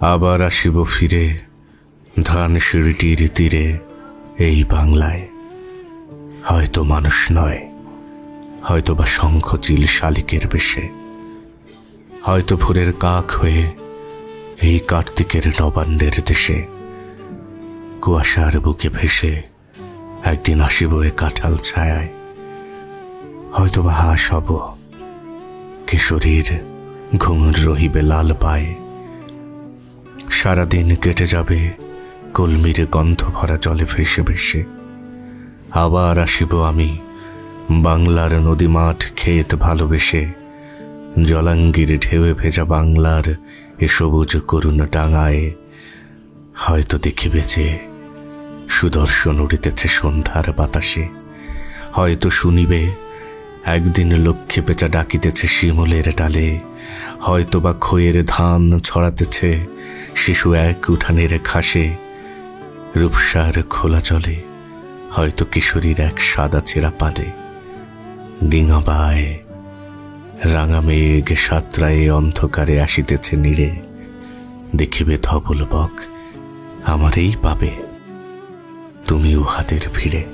আবার আসিব ফিরে, ধান সিঁড়িটির তীরে, এই বাংলায়। হয়তো মানুষ নয় হয়তো বা শঙ্খচিল শালিকের বেশে। হয়তো ভোরের কাক হয়ে এই কার্তিকের নবান্নের দেশে। কুয়াশার বুকে ভেসে একদিন আসিব এ কাঁঠাল ছায়ায়। হয়তো বা হাস হব, কিশোরীর ঘুঙুর রহিবে লাল পায়ে। সারাদিন কেটে যাবে, কলমির গন্ধ ভরা জলে ভেসে ভেসে। আবার আসিব আমি বাংলার নদী মাঠ ক্ষেত ভালোবেসে, জলাঙ্গির ঢেউয়ে ভেজা বাংলার এ সবুজ করুণ ডাঙায়। হয়তো দেখিবে যে সুদর্শন উড়িতেছে সন্ধ্যার বাতাসে। হয়তো শুনিবে একদিন লক্ষ্মী পেঁচা ডাকিতেছে শিমুলের ডালে। হয়তো বা খইয়ের ধান ছড়াতেছে শিশু এক উঠানের খাসে রূপসার খোলা জলে হয়তো কিশোরীর এক সাদা চেরা পালে। ডিঙাবায় রাঙা মেঘ সাতরায়ে অন্ধকারে আসিতেছে নিড়ে। দেখিবে ধবল বক আমারই পাবে, তুমি উহাদের ভিড়ে।